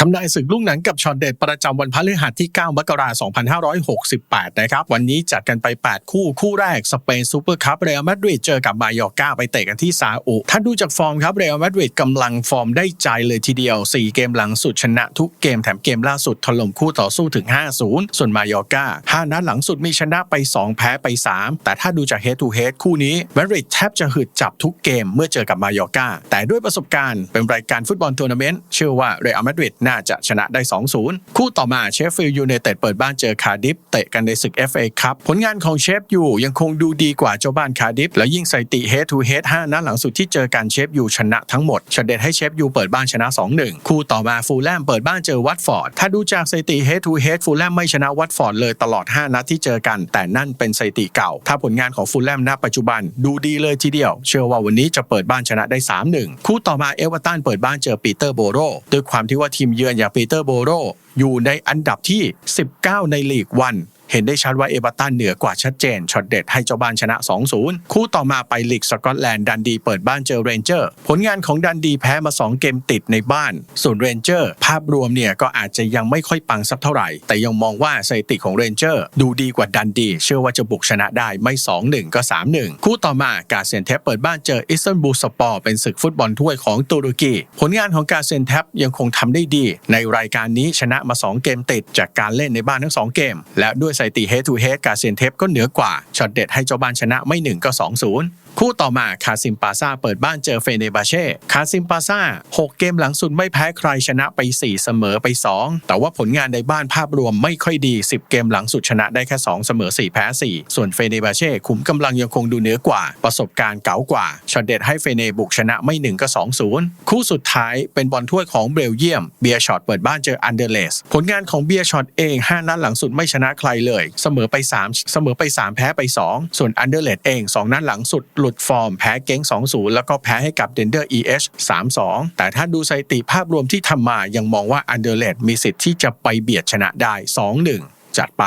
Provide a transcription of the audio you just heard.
ทำนายศึกลูกหนังกับช็อตเด็ดประจำวันพฤหัสที่ 9 มกราคม 2568 นะครับ วันนี้จัดกันไป 8 คู่ คู่แรก สเปนซูเปอร์คัพเรอัลมาดริดเจอกับมายอร์กาไปเตะกันที่ซาอุถ้าดูจากฟอร์มครับ เรอัลมาดริดกำลังฟอร์มได้ใจเลยทีเดียว 4 เกมหลังสุดชนะทุกเกมแถมเกมล่าสุดถล่มคู่ต่อสู้ถึง 5-0 ส่วนมายอร์กา5นัดหลังสุดมีชนะไป 2 แพ้ไป 3 แต่ถ้าดูจาก head to head คู่นี้มาดริดแทบจะหืดจับทุกเกมเมื่อเจอกับมายอร์กาแต่ด้วยประสบการณ์เป็นรายการฟุตบอลทัวร์นาเมนต์เชื่อว่าเรอัลมาดริดน่าจะชนะได้ 2-0 คู่ต่อมาเชฟฟิลด์ยูไนเต็ดเปิดบ้านเจอคาร์ดิฟเตะกันในศึก FA ครับผลงานของเชฟยูยังคงดูดีกว่าเจ้าบ้านคาร์ดิฟและยิ่งสถิติ head to head 5นัดหลังสุดที่เจอกันเชฟยูชนะทั้งหมดชเด็ดให้เชฟยูเปิดบ้านชนะ 2-1 คู่ต่อมาฟูลแลมเปิดบ้านเจอวัตฟอร์ดถ้าดูจากสถิติ head to head ฟูลแลมไม่ชนะวัตฟอร์ดเลยตลอด 5 นัดที่เจอกัน แต่นั่นเป็นสถิติเก่า ถ้าผลงานของฟูลแลมณปัจจุบันดูดีเลยทีเดียว เชื่อว่าวันนี้จะเปิดบ้านชนะได้ 3-1 คู่ต่อมาเอเวอร์ตันเปิดบ้านเจอปีเตอร์โบโรด้วยความที่ว่าทีมเยือนอย่างปีเตอร์โบโรอยู่ในอันดับที่ 19 ในลีกวัน เห็นได้ชัดว่าเอเวอร์ตันเหนือกว่าชัดเจนช็อตเด็ดให้เจ้าบ้านชนะ 2-0 คู่ต่อมาไปลีกสกอตแลนด์ดันดีเปิดบ้านเจอเรนเจอร์ ผลงานของดันดีแพ้มา 2 เกมติดในบ้าน ส่วนเรนเจอร์ ภาพรวมเนี่ยก็อาจจะยังไม่ค่อยปังสักเท่าไหร่ แต่ยังมองว่าสถิติของเรนเจอร์ ดูดีกว่าดันดี เชื่อว่าจะบุกชนะได้ไม่ 2-1 ก็ 3-1 คู่ต่อมากาเซนเทปเปิดบ้านเจออิสตันบูลสปอร์เป็นศึกฟุตบอลถ้วยของตุรกีผลงานของกาเซนเทปยังคงทำได้ดี ในรายการนี้ชนะมา 2 เกมติดจากการเล่นในบ้านทั้ง 2 เกม และด้วยสถิติ head to head กาเซียนเทปก็เหนือกว่าช็อตเด็ดให้เจ้าบ้านชนะไม่1ก็ 2-0คู่ต่อมาคาซิมปาซาเปิดบ้านเจอเฟเนบาเช่คาซิมปาซา6 เกมหลังสุดไม่แพ้ใครชนะไป 4 เสมอไป 2 แต่ว่าผลงานในบ้านภาพรวมไม่ค่อยดี 10 เกมหลังสุดชนะได้แค่ 2 เสมอ 4 แพ้ 4 ส่วนเฟเนบาเช่ขุมกำลังยังคงดูเหนือกว่า ประสบการณ์เก๋ากว่าช็อตเด็ดให้เฟเนบุกชนะไม่ 1 ก็ 2-0 คู่สุดท้ายเป็นบอลถ้วยของเบลเยียมเบียร์ช็อตเปิดบ้านเจออันเดอร์เลสผลงานของเบียร์ช็อตเอง 5 นัดหลังสุดไม่ชนะใครเลย เสมอไป 3 เสมอไป 3 แพ้ไป 2 ส่วนอันเดอร์เลดเอง 2 นัดหลังสุดหลุดฟอร์ม แพ้เก้ง 2-0 แล้วก็แพ้ให้กับเดนเดอร์ EH 3-2 แต่ถ้าดูสถิติภาพรวมที่ทำมายังมองว่าอันเดอร์เลดมีสิทธิ์ที่จะไปเบียดชนะได้ 2-1 จัดไป